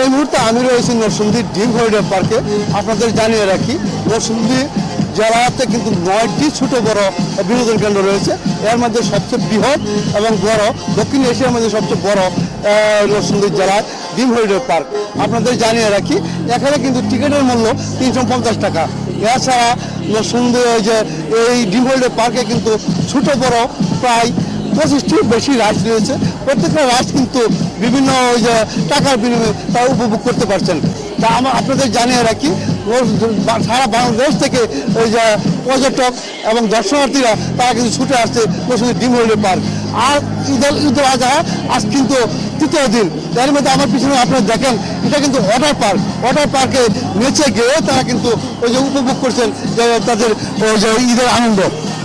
এই মুহূর্তে আমি রয়েছি নরসিংদী ডিম হরিডে পার্কে। আপনাদের জানিয়ে রাখি, নরসিংদী জেলাতে কিন্তু নয়টি ছোট বড় বিনোদন কেন্দ্র রয়েছে। এর মধ্যে সবচেয়ে বৃহৎ এবং বড়, দক্ষিণ এশিয়ার মধ্যে সবচেয়ে বড় নরসিংদী জেলার ডিম হরিডে পার্ক। আপনাদের জানিয়ে রাখি, এখানে কিন্তু টিকিটের মূল্য তিনশো পঞ্চাশ টাকা। এছাড়া নরসিংদী ওই যে এই ডিম হরিডে পার্কে কিন্তু ছোট বড় প্রায় পঁচিশটির বেশি রাইড রয়েছে। প্রত্যেকটা রাইড কিন্তু বিভিন্ন ওই যে টাকার বিনিময়ে তারা উপভোগ করতে পারছেন। তা আমরা আপনাদের জানিয়ে রাখি সারা বাংলাদেশ থেকে ওই যে পর্যটক এবং দর্শনার্থীরা তারা কিন্তু ছুটে আসছে পশুদের ডিম হলিডে পার্ক। আর ঈদুল ঈদুল আজহা আজ কিন্তু তৃতীয় দিন। এর মধ্যে আমার পিছনে আপনারা দেখেন, এটা কিন্তু ওয়াটার পার্ক। ওয়াটার পার্কে নেচে গিয়ে তারা কিন্তু ওই যে উপভোগ করছেন যে তাদের ওই যে ঈদের আনন্দ।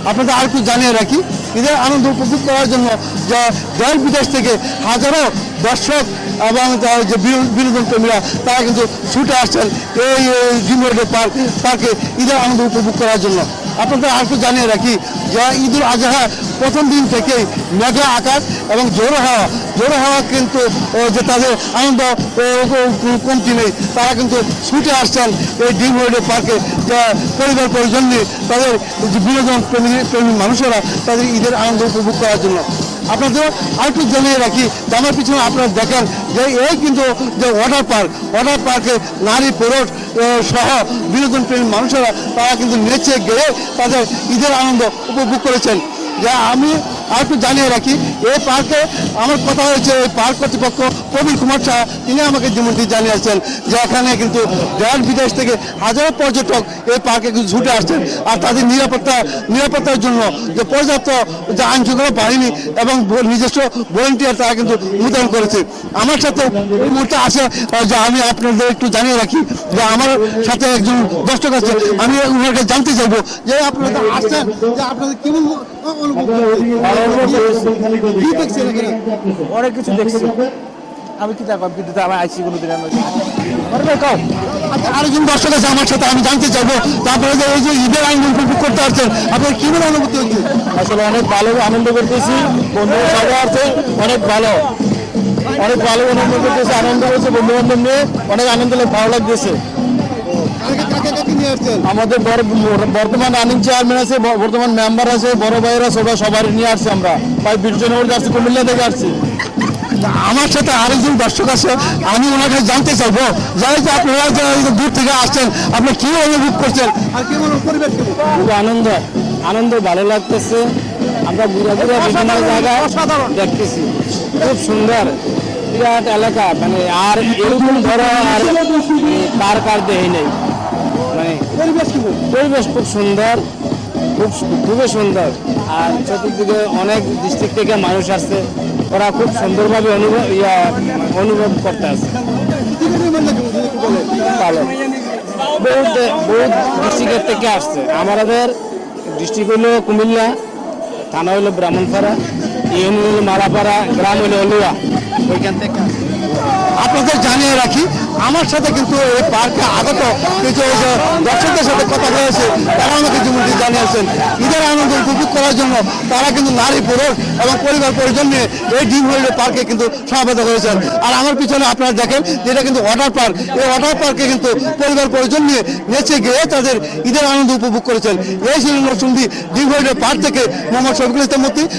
আপনাদের আর একটু জানিয়ে রাখি, ঈদের আনন্দ উপভোগ করার জন্য যে দেশ বিদেশ থেকে হাজারো দর্শক এবং যে বিনো- বিনোদন কর্মীরা তারা কিন্তু ছুটে আসছেন এই ডিমোডে পার্ক, পার্কে ঈদের আনন্দ উপভোগ করার জন্য। আপনাদের আর একটু জানিয়ে রাখি যে ঈদুল আজহা প্রথম দিন থেকেই মেঘা আকাশ এবং জোরো হাওয়া জোরো হাওয়া কিন্তু যে তাদের আনন্দ কমতি নেই। তারা কিন্তু ছুটে আসছেন এই ডিম হলিডে পার্কে। যা পরিবার পরিজন তাদের বিনোদন প্রেমী প্রেমী মানুষেরা তাদের ঈদের আনন্দ উপভোগ করার জন্য। আপনাদের আরেকটু জানিয়ে রাখি যে পিছনে আপনারা দেখেন যে এই কিন্তু যে ওয়াটার পার্ক ওয়াটার পার্কে নারী পুরুষ সহ বিনোদন প্রেমী মানুষেরা, তারা কিন্তু নেচে গেলে তাদের ঈদের আনন্দ উপভোগ করেছেন। যা আমি আর একটু জানিয়ে রাখি এই পার্কে আমার কথা হয়েছে এই পার্ক কর্তৃপক্ষ প্রবীণ কুমার শাহ তিনি আমাকে যেমনটি জানিয়েছেন যে এখানে কিন্তু দেশ বিদেশ থেকে হাজারো পর্যটক এই পার্কে কিন্তু ছুটে আসছেন আর তাদের নিরাপত্তা নিরাপত্তার জন্য যে পর্যাপ্ত যে আইন শৃঙ্খলা বাহিনী এবং নিজস্ব ভলেন্টিয়ার তারা কিন্তু মোতায়েন করেছে। আমার সাথে এই মুহূর্তে আহ, যে আমি আপনাদের একটু জানিয়ে রাখি যে আমার সাথে একজন দর্শক আছে আমি ওনাকে জানতে চাইব যে আপনারা আসছেন যে আপনাদের কেমন কি অনেক কিছু দেখছি আমি কি দেখো আইসি কোনো দিন আরেকজন দর্শক আছে আমার সাথে আমি জানতে চাইব যে যে এই যে ঈদের আইন উপভোগ করতে পারছেন আপনার কেমন অনুভূতি হচ্ছে আসলে অনেক ভালো আনন্দ করতেছি। বন্ধু সবাই আছে অনেক ভালো অনেক ভালো আনন্দ করতেছি আনন্দ করছে বন্ধু বান্ধব নিয়ে অনেক আনন্দ ভালো লাগতেছে আসছেন আমাদের বর্তমান রানিং চেয়ারম্যান আছে বর্তমান মেম্বার আছে বড় ভাইয়েরা সবাই সবাই নিয়ে আসছি আমরা। প্রায় বিশ জনের মধ্যে আসছি কুমিল্লা থেকে আসছি। আমার সাথে আরেকজন দর্শক আছে আমি ওনার কাছে জানতে চাইব যাই যে আপনারা দূর থেকে আসছেন আপনি কি অনুভব করছেন? আর কেমন পরিবেশ খুব আনন্দ আনন্দ ভালো লাগতেছে। আমরা ঘুরে ঘুরে বিভিন্ন জায়গায় দেখতেছি। খুব সুন্দর বিরাট এলাকা মানে আর এরকম ধরো আর কার কার দেহে নেই। পরিবেশ খুব সুন্দর, খুব খুবই সুন্দর। আর চতুর্দিকে অনেক ডিস্ট্রিক্ট থেকে মানুষ আসছে। ওরা খুব সুন্দরভাবে অনুভব অনুভব করতে আসছে। ভালো বহুত বহুত ডিস্ট্রিক্টের থেকে আসছে। আমাদের ডিস্ট্রিক্ট হলো কুমিল্লা, থানা হলো ব্রাহ্মণপাড়া, ইউনিয়ন মারাপাড়া গ্রাম হলো অলুয়া। ওইখান থেকে আসছে। আপনাদের জানিয়ে রাখি, আমার সাথে কিন্তু এই পার্কে আগত কিছু দর্শকদের সাথে কথা হয়েছে, তারা আমাকে যেমনটি জানিয়েছেন। ঈদের আনন্দ উপভোগ করার জন্য তারা কিন্তু নারী, পুরুষ এবং পরিবার, পরিজন নিয়ে এই ডিম হলিডে পার্কে কিন্তু সমাবেত হয়েছেন। আর আমার পিছনে আপনারা দেখেন, যেটা কিন্তু ওয়াটার পার্ক। এই ওয়াটার পার্কে কিন্তু পরিবার, পরিজন নিয়ে নেচে গিয়ে তাদের ঈদের আনন্দ উপভোগ করেছেন। এই ছিল ডিম হলিডে পার্ক থেকে মোহাম্মদ শফিকুল ইসলাম মতি।